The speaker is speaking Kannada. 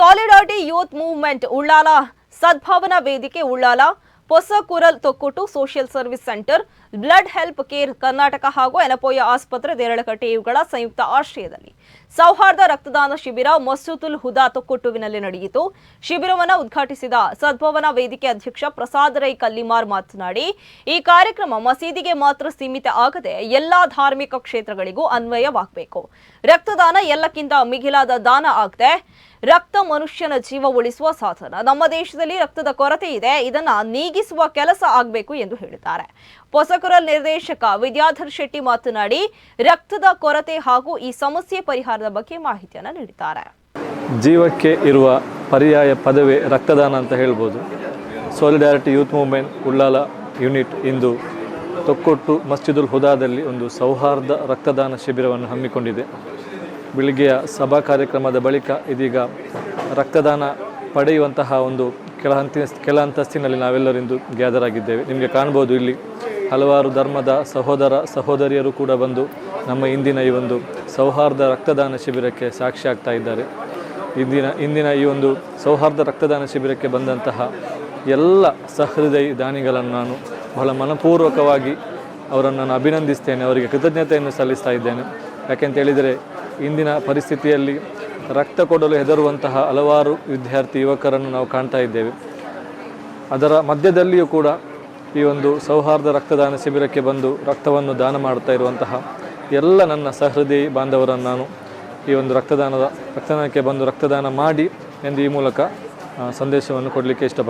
ಸಾಲಿಡಾರಿಟಿ ಯೂತ್ ಮೂವ್ಮೆಂಟ್ ಉಳ್ಳಾಲ, ಸದ್ಭಾವನಾ ವೇದಿಕೆ Ullal ಹೊಸಕುರಲ್ Thokkottu social service centre, blood help care Karnataka ಹಾಗೂ ಎನಪೋಯ ಆಸ್ಪತ್ರೆ ದೇರಳಕಟ್ಟೆ ಇವುಗಳ ಸಂಯುಕ್ತ ಆಶ್ರಯದಲ್ಲಿ. ಸೌಹಾರ್ದ ರಕ್ತದಾನ ಶಿಬಿರ ಮಸೂತುಲ್ ಹುದಾ ತೊಕ್ಕೊಟ್ಟುವಿನಲ್ಲಿ ನಡೆಯಿತು. ಶಿಬಿರವನ್ನು ಉದ್ಘಾಟಿಸಿದ ಸದ್ಭವನ ವೇದಿಕೆ ಅಧ್ಯಕ್ಷ ಪ್ರಸಾದ್ ರೈ ಕಲ್ಲಿಮಾರ್ ಮಾತನಾಡಿ, ಈ ಕಾರ್ಯಕ್ರಮ ಮಸೀದಿಗೆ ಮಾತ್ರ ಸೀಮಿತ ಆಗದೆ ಎಲ್ಲಾ ಧಾರ್ಮಿಕ ಕ್ಷೇತ್ರಗಳಿಗೂ ಅನ್ವಯವಾಗಬೇಕು. ರಕ್ತದಾನ ಎಲ್ಲಕ್ಕಿಂತ ಮಿಗಿಲಾದ ದಾನ ಆಗದೆ ರಕ್ತ ಮನುಷ್ಯನ ಜೀವ ಉಳಿಸುವ ಸಾಧನ. ನಮ್ಮ ದೇಶದಲ್ಲಿ ರಕ್ತದ ಕೊರತೆ ಇದೆ. ಇದನ್ನ ನೀಗಿಸುವ ಕೆಲಸ ಆಗಬೇಕು ಎಂದು ಹೇಳಿದ್ದಾರೆ. ಹೊಸಕುರಲ್ ನಿರ್ದೇಶಕ ವಿದ್ಯಾಧರ್ ಶೆಟ್ಟಿ ಮಾತನಾಡಿ, ರಕ್ತದ ಕೊರತೆ ಹಾಗೂ ಈ ಸಮಸ್ಯೆ ಪರಿಹಾರದ ಬಗ್ಗೆ ಮಾಹಿತಿಯನ್ನು ನೀಡಿದ್ದಾರೆ. ಜೀವಕ್ಕೆ ಇರುವ ಪರ್ಯಾಯ ಪದವೇ ರಕ್ತದಾನ ಅಂತ ಹೇಳ್ಬೋದು. Solidarity youth movement Ullal unit ಇಂದು ತೊಕ್ಕೊಟ್ಟು ಮಸ್ಜಿದುಲ್ ಹುದಾದಲ್ಲಿ ಒಂದು ಸೌಹಾರ್ದ ರಕ್ತದಾನ ಶಿಬಿರವನ್ನು ಹಮ್ಮಿಕೊಂಡಿದೆ. ಬೆಳಿಗ್ಗೆಯ ಸಭಾ ಕಾರ್ಯಕ್ರಮದ ಬಳಿಕ ಇದೀಗ ರಕ್ತದಾನ ಪಡೆಯುವಂತಹ ಒಂದು ಕೆಳ ಹಂತಿನ ಕೆಳ ಅಂತಸ್ತಿನಲ್ಲಿ ನಾವೆಲ್ಲರಿಂದು ಗ್ಯಾದರ್ ಆಗಿದ್ದೇವೆ. ನಿಮಗೆ ಕಾಣ್ಬೋದು ಇಲ್ಲಿ ಹಲವಾರು ಧರ್ಮದ ಸಹೋದರ ಸಹೋದರಿಯರು ಕೂಡ ಬಂದು ನಮ್ಮ ಇಂದಿನ ಈ ಒಂದು ಸೌಹಾರ್ದ ರಕ್ತದಾನ ಶಿಬಿರಕ್ಕೆ ಸಾಕ್ಷಿ ಆಗ್ತಾ ಇದ್ದಾರೆ. ಇಂದಿನ ಇಂದಿನ ಈ ಒಂದು ಸೌಹಾರ್ದ ರಕ್ತದಾನ ಶಿಬಿರಕ್ಕೆ ಬಂದಂತಹ ಎಲ್ಲ ಸಹೃದಯಿ ದಾನಿಗಳನ್ನು ನಾನು ಬಹಳ ಮನಪೂರ್ವಕವಾಗಿ ಅವರನ್ನು ನಾನು ಅಭಿನಂದಿಸ್ತೇನೆ. ಅವರಿಗೆ ಕೃತಜ್ಞತೆಯನ್ನು ಸಲ್ಲಿಸ್ತಾ ಇದ್ದೇನೆ. ಯಾಕೆಂತ ಹೇಳಿದರೆ ಇಂದಿನ ಪರಿಸ್ಥಿತಿಯಲ್ಲಿ ರಕ್ತ ಕೊಡಲು ಹೆದರುವಂತಹ ಹಲವಾರು ವಿದ್ಯಾರ್ಥಿ ಯುವಕರನ್ನು ನಾವು ಕಾಣ್ತಾ ಇದ್ದೇವೆ. ಅದರ ಮಧ್ಯದಲ್ಲಿಯೂ ಕೂಡ ಈ ಒಂದು ಸೌಹಾರ್ದ ರಕ್ತದಾನ ಶಿಬಿರಕ್ಕೆ ಬಂದು ರಕ್ತವನ್ನು ದಾನ ಮಾಡ್ತಾ ಇರುವಂತಹ ಎಲ್ಲ ನನ್ನ ಸಹೃದಯಿ ಬಾಂಧವರನ್ನು ನಾನು ಈ ಒಂದು ರಕ್ತದಾನದ ರಕ್ತದಾನಕ್ಕೆ ಬಂದು ರಕ್ತದಾನ ಮಾಡಿ ಎಂದು ಈ ಮೂಲಕ ಸಂದೇಶವನ್ನು ಕೊಡಲಿಕ್ಕೆ ಇಷ್ಟಪಡ್ತೇನೆ.